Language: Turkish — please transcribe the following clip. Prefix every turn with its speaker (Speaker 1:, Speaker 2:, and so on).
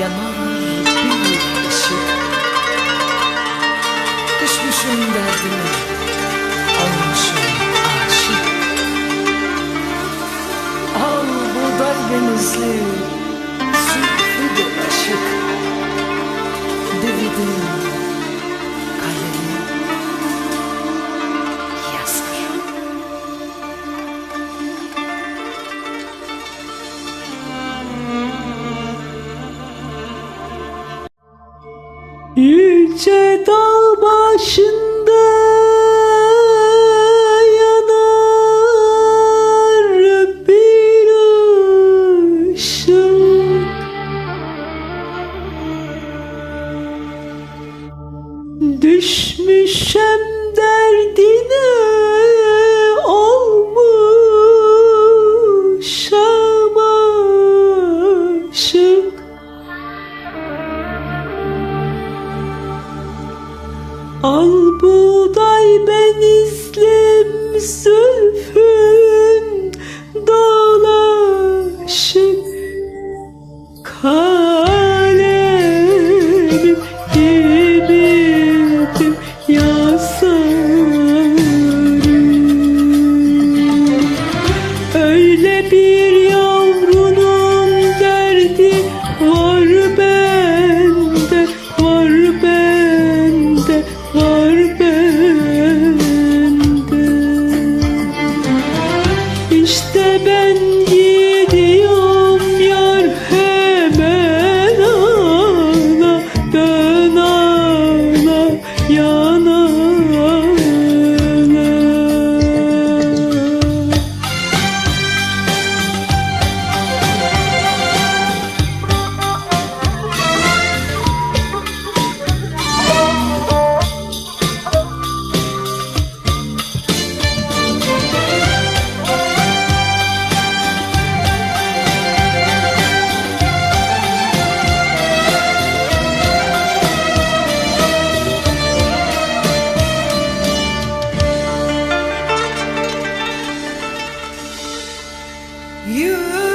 Speaker 1: yanar bir ışık. Düşmüşüm derdime olmuşum aşık. Al buğday benizli
Speaker 2: Yüce dağ başında yanar bir ışık. Düşmüşem baby.
Speaker 1: You